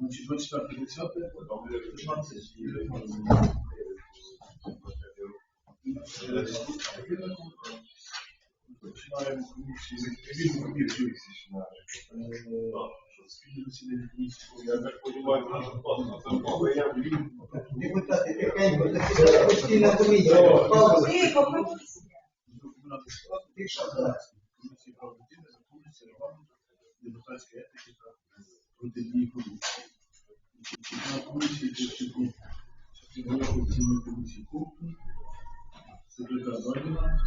Значить, 24 10 15 і 19. Починаємо комісію. Спільне засідання комісії. Я так понимаю, наша класна це я Депутати, тихенько, це постійна комісія. Павло, Виконати склад, тиша, зараз. Протидії корупції. На комісії присутні голова постійної комісії Ковтун, секретар Бадіна,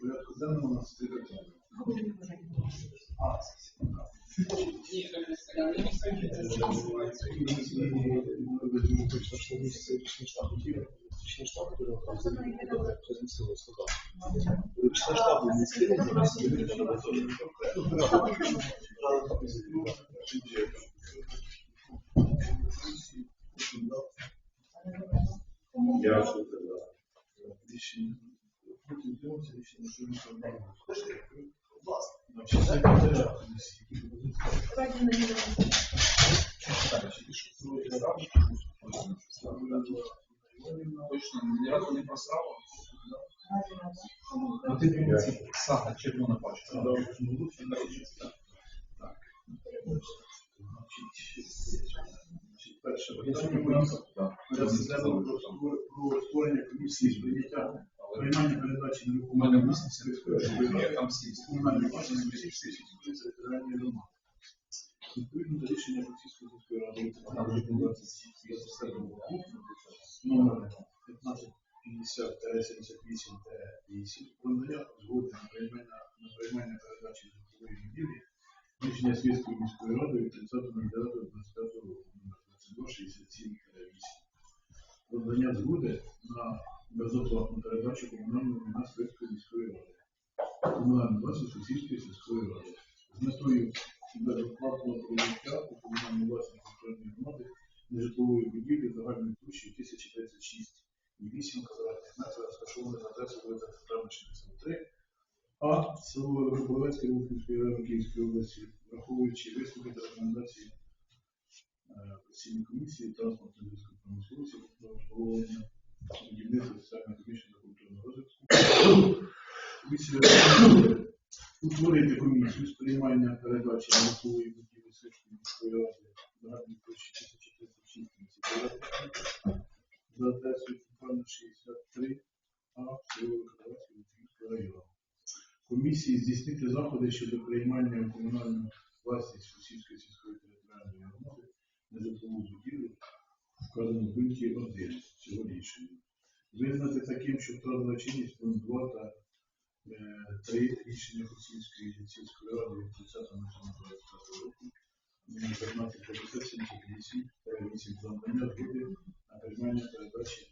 порядку денному у нас три Я що це да. Рішення. Проти утримався, рішення прийнято. Значить, секретаря комісії. Точно, ні разу не просрала. Ну ти дивіться, сага, червона пачка. Так. Перше про створ- створення комісії з прийняття приймання передачі У мене нерухомого 80, я там 70. комунальної власності Російської сільської громади. Відповідно до рішення Російської сільської ради від 27 року номер 1550-78-8 про надання згоди на приймання передачі житлової будівлі рішення Світської міської ради від 30.09.25 року номер 2267-8 про надання згоди на безоплатну передачу комунального майна Світської міської ради комунальну власність Російської сільської ради з метою безоплатного прийняття у комунальну власність територіальної громади нежитлової будівлі загальною площею 1036 і 8 квадратних метрів, розташованої за адресою вулиця Центральна 63, а село Верховецьке Луцької району Київської області, враховуючи висновки та рекомендації постійної комісії транспортної зв'язку промисловості про обслуговування будівництва соціально-економічного та культурного розвитку. Комісія утворити комісію з приймання передачі наукової будівлі Сирської міської ради загальної площі 1036 за адресою Центральна 63, а село Луцького району. Комісії здійснити заходи щодо приймання у комунальну власність Російської сільської територіальної громади нежитлову будівлю, вказано в пункті 1 цього рішення. Визнати таким, що втратила чинність пункт 2 та е, 3 рішення Російської сільської ради від 30.05.25 року номер 1558 та 8 за надання згоди на приймання передачі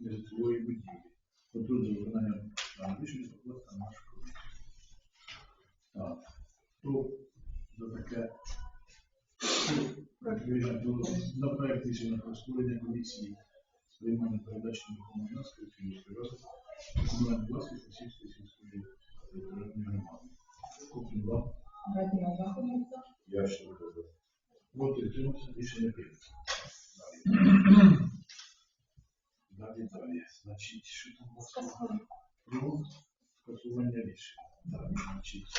нежитлової будівлі. Контроль за виконанням даного рішення покласти на нашу комісію. Так. Хто за таке на проект рішення про створення комісії з приймання передачі нерухомого майна Скрипської міської ради комунальної власності Російської сільської територіальної громади. Купін два. Я що це да. Проти утримався рішення прийнято. Далі. Далі, далі. Значить, що там у? Про скасування рішення. Так, значить.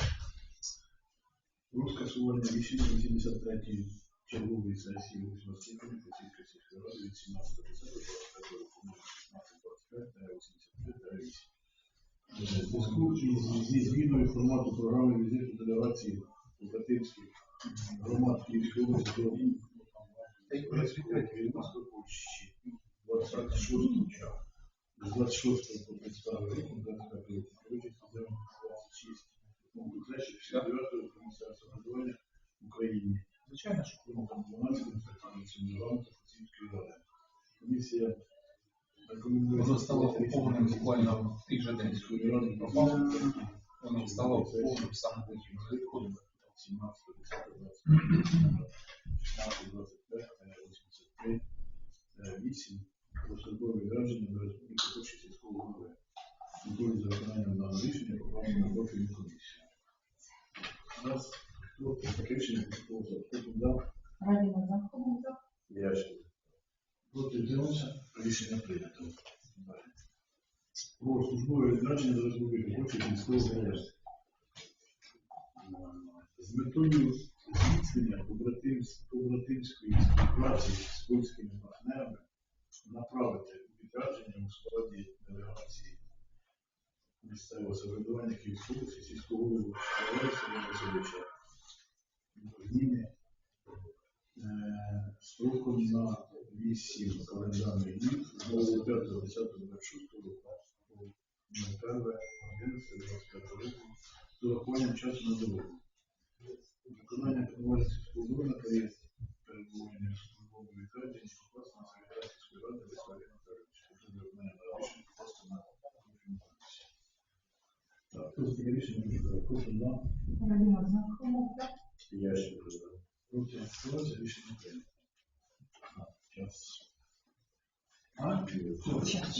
Про скасування рішення 83-ї чергової сесії 8 скликання Російської сільської ради від 17 року номер 1625 8 У зв'язку зі зміною формату програми візиту делегації Богатирських громад Київської області до Польщі? 26 з 26 по 32 року 25 року участь у 26 пункту 3 69 комісія самоврядування в Звичайно, що Пунктом 12 Конституційної регламенту Французької ради. Комісія рекомендує воно стало окупованим буквально в тих же день. Французької ради Пропало. Воно стало окупованим саме потім. 17 10 20 16-25-83 8 про службове відрядження до Республіки Польщі сільського голови. Дякую за виконанням даного рішення, на профільну комісію. Раз, хто таке рішення підписував, хто тут дав, Радіна Заховця, Ященко. проти взялося, рішення прийнято. Далі. Про службове відрядження до Республіки Польщі сільського голови. З метою зміцнення побратимської співпраці з польськими партнерами направити відрядження у складі делегації місцевого самоврядування Київської області сільського Олеся Васильовича е, строком на 8 календарних днів з 25.10.26 року по 1.11.25 року з урахуванням часу на дорогу. Виконання повноважень сільського голови на період перебування в службовому відрядженні покласти на секретар сільської ради Виславі. Це для виконання на рішення покласти на комісію. Так, хто таке рішення? Прошу на Радіна Заховця, Ященко. проти голосувати рішення прийнято. Час. А? Час.